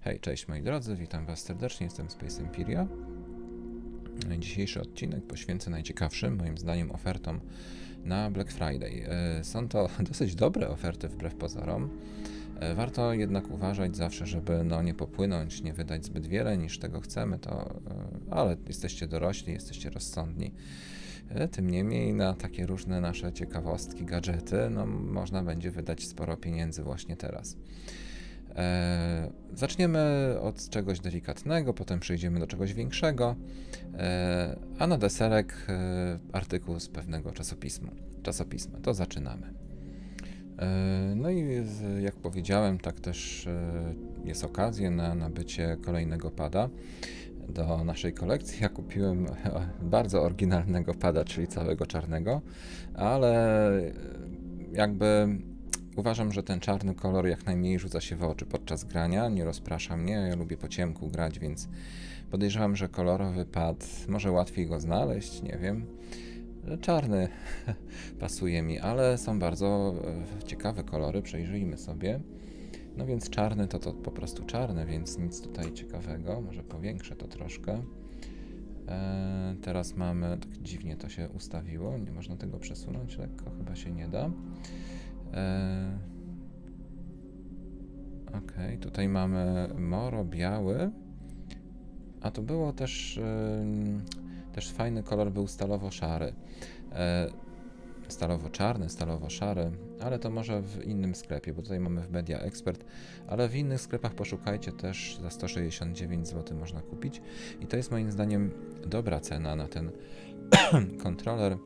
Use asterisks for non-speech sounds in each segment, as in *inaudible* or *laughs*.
Hej, cześć moi drodzy, witam Was serdecznie, jestem Space Empiria. Dzisiejszy odcinek poświęcę najciekawszym, moim zdaniem, ofertom na Black Friday. E, Są to *laughs* dosyć dobre oferty wbrew pozorom. E, Warto jednak uważać zawsze, żeby no, nie popłynąć, nie wydać zbyt wiele niż tego chcemy, to, e, ale jesteście dorośli, jesteście rozsądni. Tym niemniej na takie różne nasze ciekawostki, gadżety, no, można będzie wydać sporo pieniędzy właśnie teraz. E, zaczniemy od czegoś delikatnego, potem przejdziemy do czegoś większego, e, a na deserek e, artykuł z pewnego czasopismu, czasopisma. To zaczynamy. No i jak powiedziałem, tak też jest okazja na nabycie kolejnego pada do naszej kolekcji. Ja kupiłem *laughs* bardzo oryginalnego pada, czyli całego czarnego, ale jakby Uważam, że ten czarny kolor jak najmniej rzuca się w oczy podczas grania, nie rozprasza mnie, ja lubię po ciemku grać, więc podejrzewam, że kolorowy pad, może łatwiej go znaleźć, nie wiem. Czarny *laughs* pasuje mi, ale są bardzo e, ciekawe kolory, przejrzyjmy sobie. No więc czarny to to po prostu czarny, więc nic tutaj ciekawego, może powiększę to troszkę. E, teraz mamy, tak dziwnie to się ustawiło, nie można tego przesunąć lekko, chyba się nie da. E, Okej, tutaj mamy moro biały, a tu było też, też fajny kolor był stalowo-szary. E, Stalowo-czarny, stalowo-szary, ale to może w innym sklepie, bo tutaj mamy w Media Expert, ale w innych sklepach poszukajcie też za 169 zł można kupić i to jest moim zdaniem dobra cena na ten *coughs* kontroler.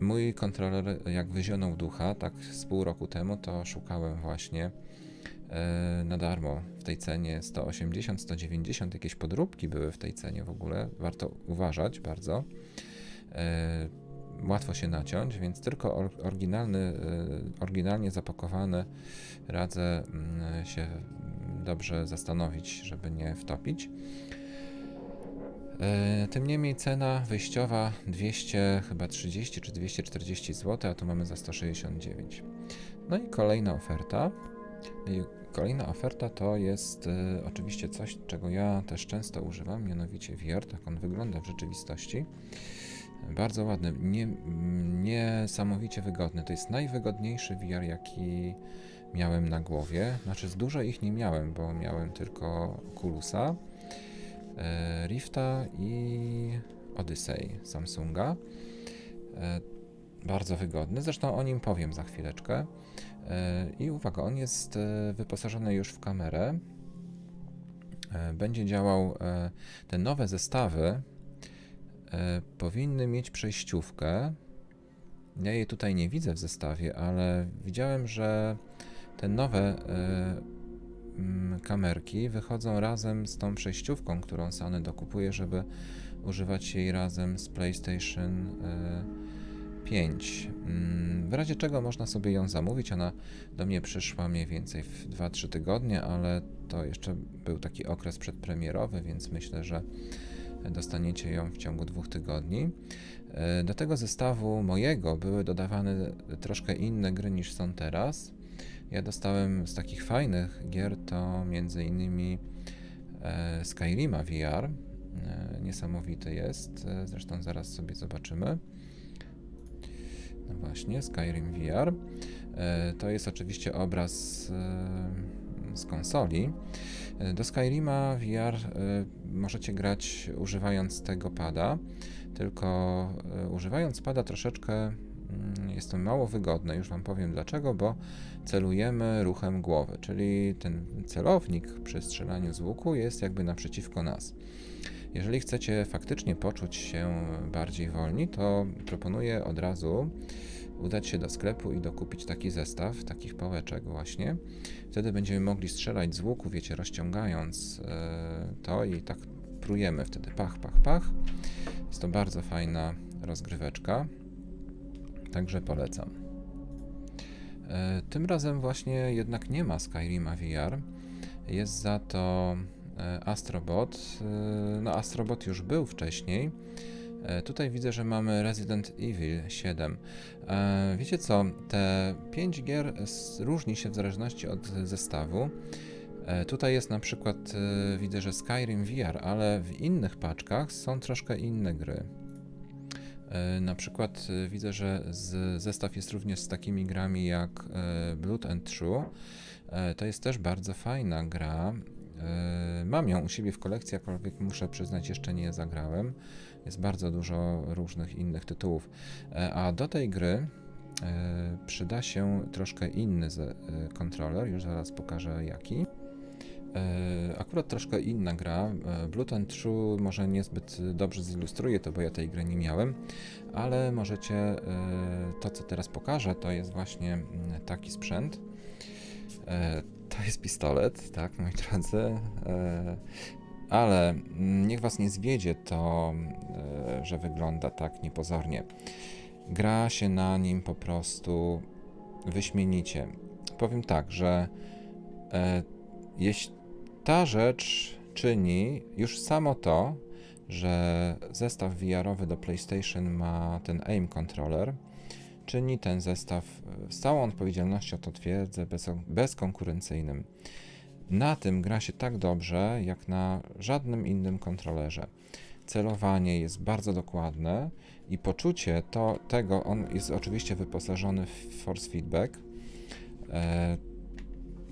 Mój kontroler, jak wyzionął ducha, tak z pół roku temu, to szukałem właśnie e, na darmo w tej cenie 180, 190, jakieś podróbki były w tej cenie w ogóle, warto uważać bardzo. E, łatwo się naciąć, więc tylko or, oryginalny, e, oryginalnie zapakowany radzę mm, się dobrze zastanowić, żeby nie wtopić. E, Tym niemniej cena wyjściowa 200 chyba 30 czy 240 zł, a tu mamy za 169. No i kolejna oferta. I Kolejna oferta to jest e, oczywiście coś, czego ja też często używam, mianowicie VR, tak on wygląda w rzeczywistości. Bardzo ładny, nie, niesamowicie wygodny. To jest najwygodniejszy VR, jaki miałem na głowie. Znaczy, z dużo ich nie miałem, bo miałem tylko Oculusa Rifta i Odyssey Samsunga. E, bardzo wygodny, zresztą o nim powiem za chwileczkę. E, I uwaga, on jest e, wyposażony już w kamerę. E, Będzie działał, e, te nowe zestawy e, powinny mieć przejściówkę. Ja jej tutaj nie widzę w zestawie, ale widziałem, że te nowe e, kamerki wychodzą razem z tą przejściówką, którą Sony dokupuje, żeby używać jej razem z PlayStation e, 5. Mm, W razie czego można sobie ją zamówić. Ona do mnie przyszła mniej więcej w 2-3 tygodnie, ale to jeszcze był taki okres przedpremierowy, więc myślę, że dostaniecie ją w ciągu dwóch tygodni. E, Do tego zestawu mojego były dodawane troszkę inne gry niż są teraz. Ja dostałem z takich fajnych gier to między innymi e, Skyrima VR. E, Niesamowity jest, e, zresztą zaraz sobie zobaczymy. No właśnie, Skyrim VR. To jest oczywiście obraz z konsoli. Do Skyrima VR możecie grać używając tego pada, tylko używając pada troszeczkę jest to mało wygodne. Już Wam powiem dlaczego, bo celujemy ruchem głowy, czyli ten celownik przy strzelaniu z łuku jest jakby naprzeciwko nas. Jeżeli chcecie faktycznie poczuć się bardziej wolni, to proponuję od razu udać się do sklepu i dokupić taki zestaw, takich pałeczek właśnie. Wtedy będziemy mogli strzelać z łuku, wiecie, rozciągając e, to i tak prujemy wtedy pach, pach, pach. Jest to bardzo fajna rozgryweczka, także polecam. E, Tym razem właśnie jednak nie ma Skyrima VR, jest za to e, Astrobot. E, No, Astrobot już był wcześniej. Tutaj widzę, że mamy Resident Evil 7. E, Wiecie co? Te 5 gier różni się w zależności od zestawu. Tutaj jest na przykład, widzę, że Skyrim VR, ale w innych paczkach są troszkę inne gry. E, Na przykład e, widzę, że z, zestaw jest również z takimi grami jak e, Blood and True. To jest też bardzo fajna gra. Mam ją u siebie w kolekcji, aczkolwiek muszę przyznać, jeszcze nie zagrałem. Jest bardzo dużo różnych innych tytułów. A do tej gry przyda się troszkę inny kontroler, już zaraz pokażę jaki. E, Akurat troszkę inna gra. e, Blood and True może niezbyt dobrze zilustruje to, bo ja tej gry nie miałem, ale możecie, e, to co teraz pokażę, to jest właśnie mm, taki sprzęt. To jest pistolet, tak, moi drodzy. Ale mm, niech was nie zwiedzie to, że wygląda tak niepozornie. Gra się na nim po prostu wyśmienicie. Powiem tak, że jeśli ta rzecz czyni już samo to, że zestaw VR-owy do PlayStation ma ten aim controller, czyni ten zestaw e, z całą odpowiedzialnością, to twierdzę, bez, bezkonkurencyjnym. Na tym gra się tak dobrze, jak na żadnym innym kontrolerze. Celowanie jest bardzo dokładne i poczucie to, tego, on jest oczywiście wyposażony w force feedback. E,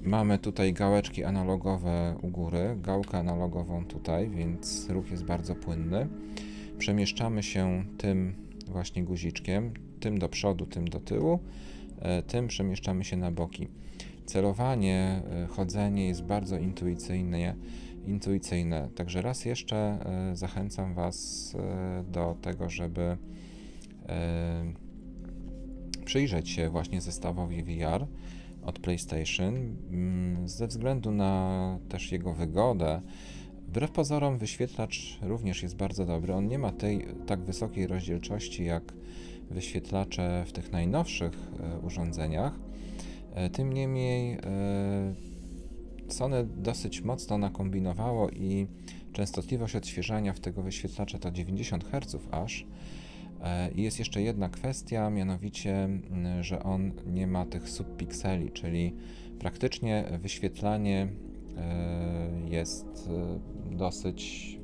Mamy tutaj gałeczki analogowe u góry, gałkę analogową tutaj, więc ruch jest bardzo płynny. Przemieszczamy się tym właśnie guziczkiem, tym do przodu, tym do tyłu, e, tym przemieszczamy się na boki. Celowanie, e, chodzenie jest bardzo intuicyjne, intuicyjne. Także raz jeszcze e, zachęcam Was do tego, żeby przyjrzeć się właśnie zestawowi VR od PlayStation mm, ze względu na też jego wygodę. Wbrew pozorom wyświetlacz również jest bardzo dobry. On nie ma tej tak wysokiej rozdzielczości jak wyświetlacze w tych najnowszych e, urządzeniach. E, tym niemniej e, Sony dosyć mocno nakombinowało i częstotliwość odświeżania w tego wyświetlacza to 90 Hz aż. E, I jest jeszcze jedna kwestia, mianowicie, że on nie ma tych subpikseli, czyli praktycznie wyświetlanie e, jest e, dosyć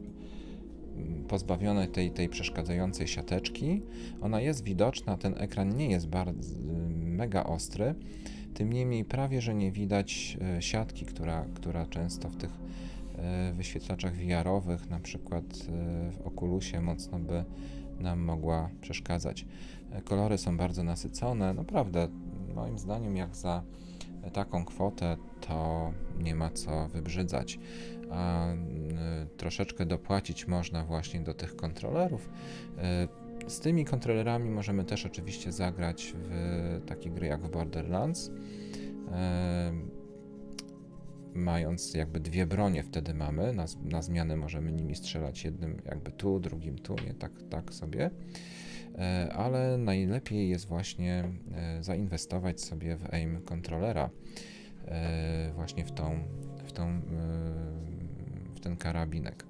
pozbawione tej, tej przeszkadzającej siateczki. Ona jest widoczna, ten ekran nie jest bardzo mega ostry, tym niemniej prawie, że nie widać siatki, która, która często w tych wyświetlaczach VR-owych, na przykład w Oculusie mocno by nam mogła przeszkadzać. E, Kolory są bardzo nasycone, naprawdę moim zdaniem jak za taką kwotę to nie ma co wybrzydzać. A y, troszeczkę dopłacić można właśnie do tych kontrolerów. Z tymi kontrolerami możemy też oczywiście zagrać w takie gry jak w Borderlands. Mając jakby dwie bronie wtedy mamy, na, na zmianę możemy nimi strzelać jednym jakby tu, drugim tu, nie tak, tak sobie. E, Ale najlepiej jest właśnie e, zainwestować sobie w aim kontrolera, e, właśnie w tą, w tą, w ten karabinek.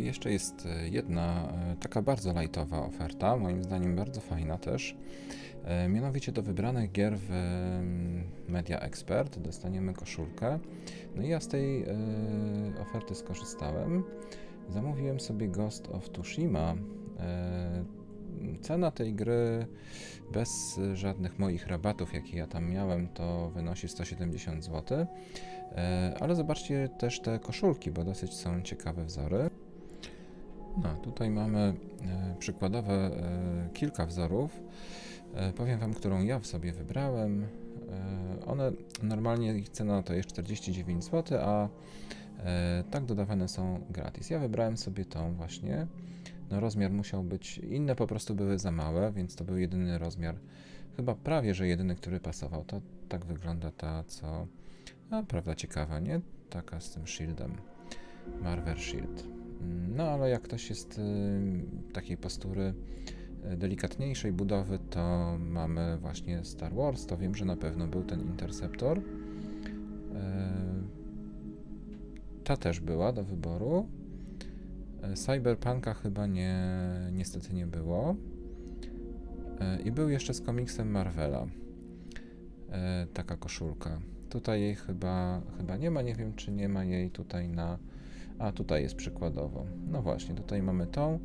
Jeszcze jest jedna taka bardzo lightowa oferta, moim zdaniem bardzo fajna też. E, Mianowicie do wybranych gier w Media Expert dostaniemy koszulkę. No i ja z tej e, oferty skorzystałem. Zamówiłem sobie Ghost of Tsushima. E, Cena tej gry bez żadnych moich rabatów, jakie ja tam miałem, to wynosi 170 zł. Ale zobaczcie też te koszulki, bo dosyć są ciekawe wzory. No, tutaj mamy przykładowe kilka wzorów. E, Powiem Wam, którą ja w sobie wybrałem. E, One normalnie ich cena to jest 49 zł, a e, tak dodawane są gratis. Ja wybrałem sobie tą właśnie. No, rozmiar musiał być inne, po prostu były za małe, więc to był jedyny rozmiar, chyba prawie że jedyny, który pasował. To tak wygląda ta, co. A prawda, ciekawa, nie? Taka z tym shieldem. Marvel Shield. Mm, No ale jak ktoś jest y, takiej postury delikatniejszej budowy, to mamy właśnie Star Wars. To wiem, że na pewno był ten Interceptor. Y, Ta też była do wyboru. Y, Cyberpunka chyba nie, niestety nie było. I był jeszcze z komiksem Marvela. Taka koszulka. Tutaj jej chyba, chyba nie ma, nie wiem czy nie ma jej tutaj na... A, tutaj jest przykładowo. No właśnie, tutaj mamy tą,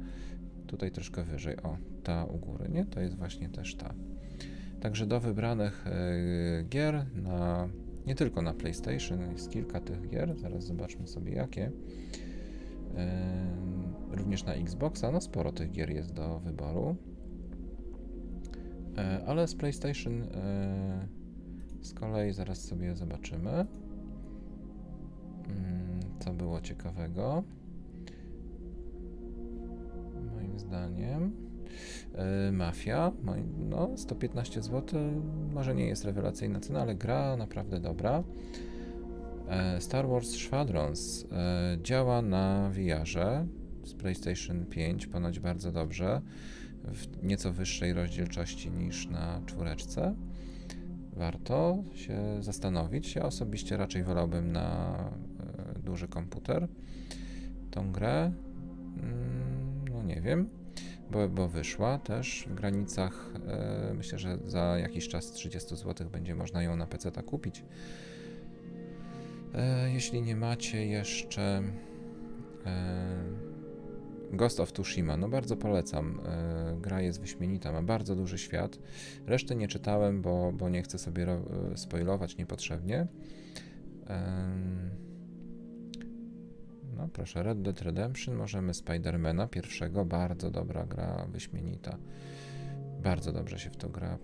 tutaj troszkę wyżej, o, ta u góry, nie? To jest właśnie też ta. Także do wybranych e, gier na... Nie tylko na PlayStation, jest kilka tych gier, zaraz zobaczmy sobie jakie. E, Również na Xboxa, no sporo tych gier jest do wyboru. E, Ale z PlayStation z kolei zaraz sobie zobaczymy, mm, co było ciekawego. Moim zdaniem. E, Mafia, no 115 zł, może nie jest rewelacyjna cena, ale gra naprawdę dobra. E, Star Wars Squadrons e, działa na VR-ze z PlayStation 5 ponoć bardzo dobrze, w nieco wyższej rozdzielczości niż na czwóreczce. Warto się zastanowić. Ja osobiście raczej wolałbym na duży komputer tą grę. Nie wiem, bo, bo wyszła też w granicach. E, myślę, że za jakiś czas 30 zł będzie można ją na PC kupić. E, jeśli nie macie jeszcze e, Ghost of Tsushima, no bardzo polecam. E, gra jest wyśmienita, ma bardzo duży świat. Reszty nie czytałem, bo, bo nie chcę sobie e, spoilować niepotrzebnie. Em, no proszę, Red Dead Redemption, możemy Spidermana pierwszego, bardzo dobra gra, wyśmienita. Bardzo dobrze się w to gra.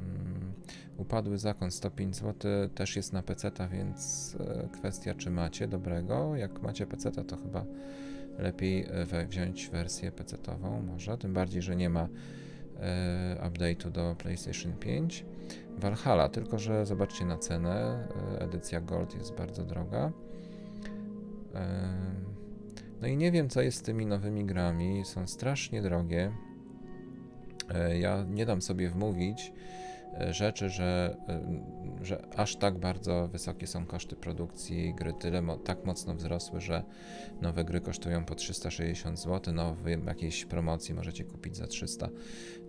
Mm, Upadły zakon 105 zł też jest na PC, więc e, kwestia czy macie dobrego. Jak macie PC, to chyba lepiej e, wziąć wersję PC-ową może, tym bardziej, że nie ma e, update'u do PlayStation 5. Valhalla, tylko że zobaczcie na cenę, edycja Gold jest bardzo droga. No i nie wiem, co jest z tymi nowymi grami, są strasznie drogie. E, Ja nie dam sobie wmówić e, rzeczy, że, e, że aż tak bardzo wysokie są koszty produkcji gry, tyle mo- tak mocno wzrosły, że nowe gry kosztują po 360 zł, no w jakiejś promocji możecie kupić za 300.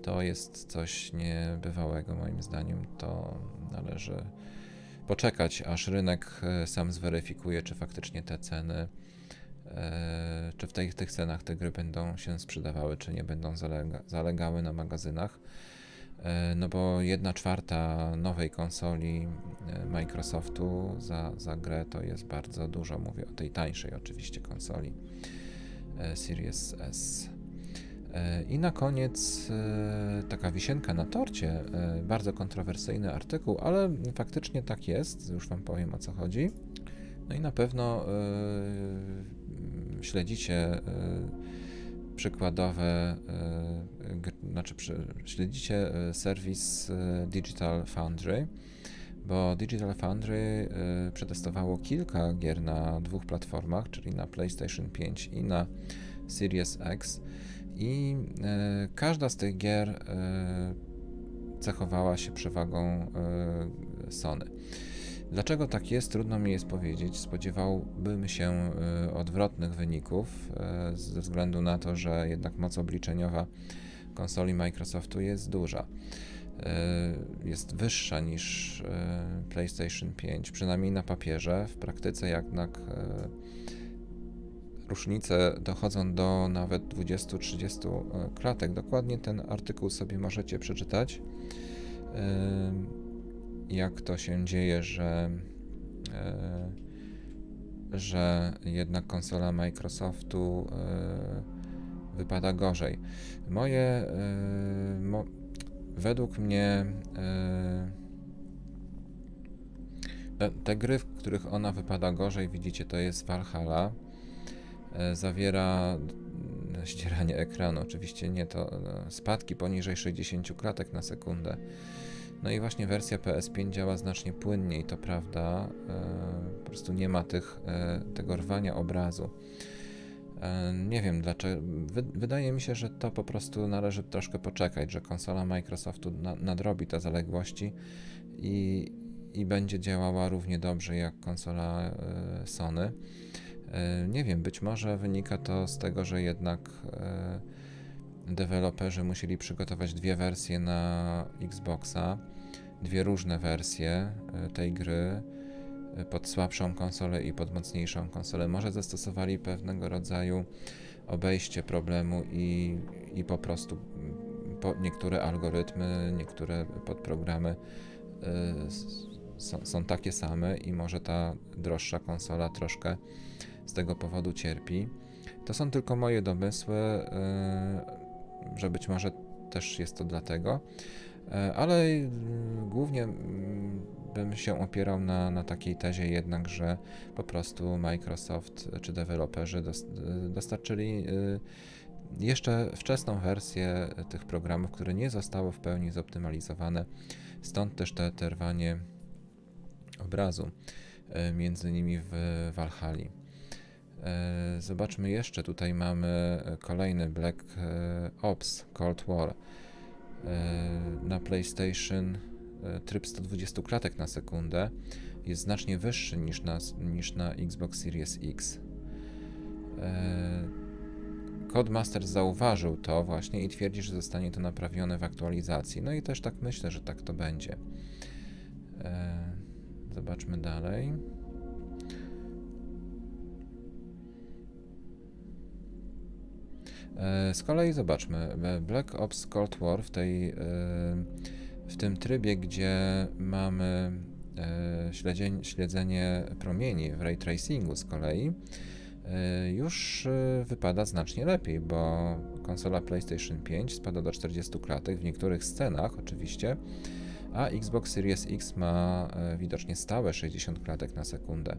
To jest coś niebywałego moim zdaniem, to należy poczekać, aż rynek e, sam zweryfikuje, czy faktycznie te ceny, e, czy w tych, tych cenach te gry będą się sprzedawały, czy nie będą zalega, zalegały na magazynach. E, No bo jedna czwarta nowej konsoli Microsoftu za, za grę to jest bardzo dużo. Mówię o tej tańszej oczywiście konsoli Series S. E, I na koniec e, taka wisienka na torcie, e, bardzo kontrowersyjny artykuł, ale faktycznie tak jest, już Wam powiem o co chodzi. No i na pewno śledzicie przykładowe, znaczy śledzicie serwis Digital Foundry, bo Digital Foundry przetestowało kilka gier na dwóch platformach, czyli na PlayStation 5 i na Series X i e, każda z tych gier e, cechowała się przewagą e, Sony. Dlaczego tak jest, trudno mi jest powiedzieć. Spodziewałbym się odwrotnych wyników ze względu na to, że jednak moc obliczeniowa konsoli Microsoftu jest duża. Jest wyższa niż PlayStation 5, przynajmniej na papierze. W praktyce jednak różnice dochodzą do nawet 20-30 e, klatek. Dokładnie ten artykuł sobie możecie przeczytać. Ym, Jak to się dzieje, że, e, że jednak konsola Microsoftu e, wypada gorzej. Moje, e, mo, według mnie e, te gry, w których ona wypada gorzej, widzicie, to jest Valhalla. E, Zawiera mm, ścieranie ekranu, oczywiście nie to e, spadki poniżej 60 klatek na sekundę. No i właśnie wersja PS5 działa znacznie płynniej, to prawda. e, Po prostu nie ma tych, tego rwania obrazu. Nie wiem dlaczego. Wy, wydaje mi się, że to po prostu należy troszkę poczekać, że konsola Microsoftu na, nadrobi te zaległości i, i będzie działała równie dobrze jak konsola Sony. E, Nie wiem, być może wynika to z tego, że jednak e, deweloperzy musieli przygotować dwie wersje na Xboxa, dwie różne wersje e, tej gry. pod słabszą konsolę i pod mocniejszą konsolę. Może zastosowali pewnego rodzaju obejście problemu i, i po prostu mm, po niektóre algorytmy, niektóre podprogramy y, są, są takie same i może ta droższa konsola troszkę z tego powodu cierpi. To są tylko moje domysły, y, że być może też jest to dlatego, E, ale y, głównie mm, bym się opierał na, na takiej tezie jednak, że po prostu Microsoft czy deweloperzy dos, y, dostarczyli y, jeszcze wczesną wersję tych programów, które nie zostały w pełni zoptymalizowane. Stąd też te, te rwanie obrazu między nimi w Walhali. E, Zobaczmy jeszcze, tutaj mamy kolejny Black e, Ops Cold War E, na PlayStation. Tryb 120 klatek na sekundę jest znacznie wyższy niż na, niż na Xbox Series X. Codemaster zauważył to właśnie i twierdzi, że zostanie to naprawione w aktualizacji. No i też tak myślę, że tak to będzie. Zobaczmy dalej. Z kolei zobaczmy, e, Black Ops Cold War w, tej, e, w tym trybie, gdzie mamy e, śledzenie, promieni w ray tracingu z kolei, e, już e, wypada znacznie lepiej, bo konsola PlayStation 5 spada do 40 klatek w niektórych scenach oczywiście, a Xbox Series X ma e, widocznie stałe 60 klatek na sekundę.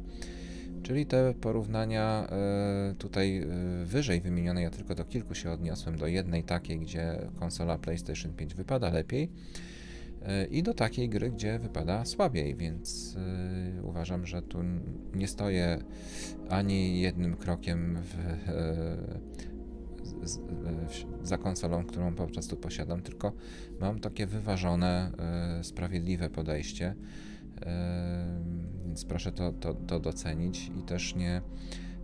Czyli te porównania e, tutaj e, wyżej wymienione, ja tylko do kilku się odniosłem, do jednej takiej, gdzie konsola PlayStation 5 wypada lepiej e, i do takiej gry, gdzie wypada słabiej, więc uważam, że tu nie stoję ani jednym krokiem w, za konsolą, którą po prostu posiadam, tylko mam takie wyważone, sprawiedliwe podejście. Więc proszę to, to, to docenić i też nie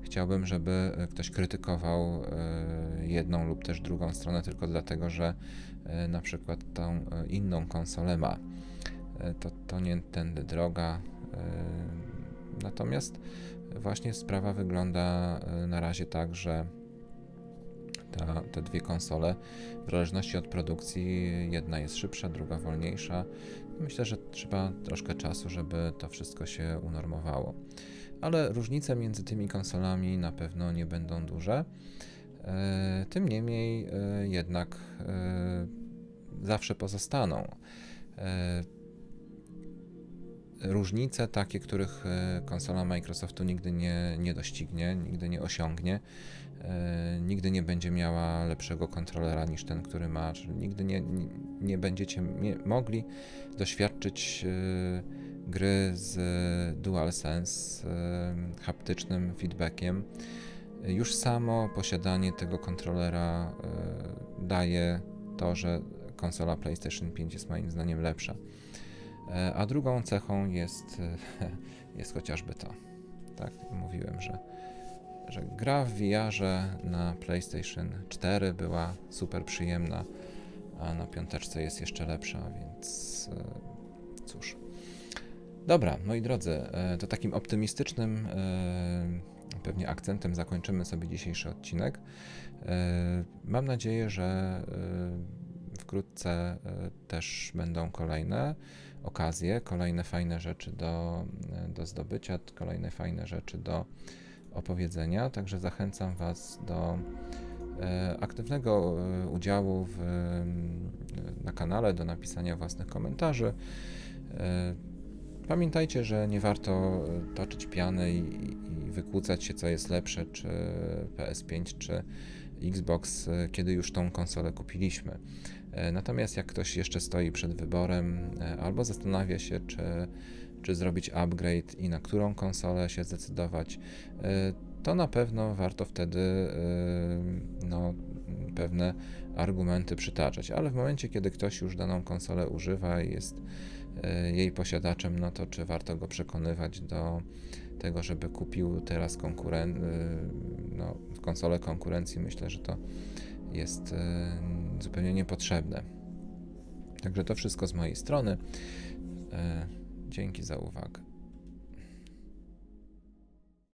chciałbym, żeby e, ktoś krytykował e, jedną lub też drugą stronę tylko dlatego, że e, na przykład tą inną konsolę ma. To, to nie tędy droga. Natomiast właśnie sprawa wygląda na razie tak, że ta, te dwie konsole, w zależności od produkcji, jedna jest szybsza, druga wolniejsza. Myślę, że trzeba troszkę czasu, żeby to wszystko się unormowało. Ale różnice między tymi konsolami na pewno nie będą duże. E, Tym niemniej e, jednak e, zawsze pozostaną. Różnice takie, których konsola Microsoftu nigdy nie, nie doścignie, nigdy nie osiągnie, nigdy nie będzie miała lepszego kontrolera niż ten, który ma, czyli nigdy nie, nie, będziecie mogli doświadczyć e, gry z DualSense, e, haptycznym feedbackiem. Już samo posiadanie tego kontrolera e, daje to, że konsola PlayStation 5 jest moim zdaniem lepsza. E, A drugą cechą jest, e, *laughs* jest chociażby to. Tak, mówiłem, że, że gra w VR-ze na PlayStation 4 była super przyjemna, a na piąteczce jest jeszcze lepsza, więc e, cóż. Dobra, moi drodzy, e, to takim optymistycznym e, pewnie akcentem zakończymy sobie dzisiejszy odcinek. Mam nadzieję, że wkrótce też będą kolejne okazje, kolejne fajne rzeczy do, do zdobycia, kolejne fajne rzeczy do opowiedzenia. Także zachęcam Was do e, aktywnego e, udziału w, m, na kanale, do napisania własnych komentarzy. E, Pamiętajcie, że nie warto e, toczyć piany i, i wykłócać się, co jest lepsze, czy PS5, czy Xbox, e, kiedy już tą konsolę kupiliśmy. E, Natomiast jak ktoś jeszcze stoi przed wyborem, e, albo zastanawia się, czy, czy zrobić upgrade i na którą konsolę się zdecydować, e, to na pewno warto wtedy e, no, pewne argumenty przytaczać. Ale w momencie, kiedy ktoś już daną konsolę używa i jest e, jej posiadaczem, no to czy warto go przekonywać do tego, żeby kupił teraz konkuren- no, konsolę konkurencji? Myślę, że to jest zupełnie niepotrzebne. Także to wszystko z mojej strony. Dzięki za uwagę.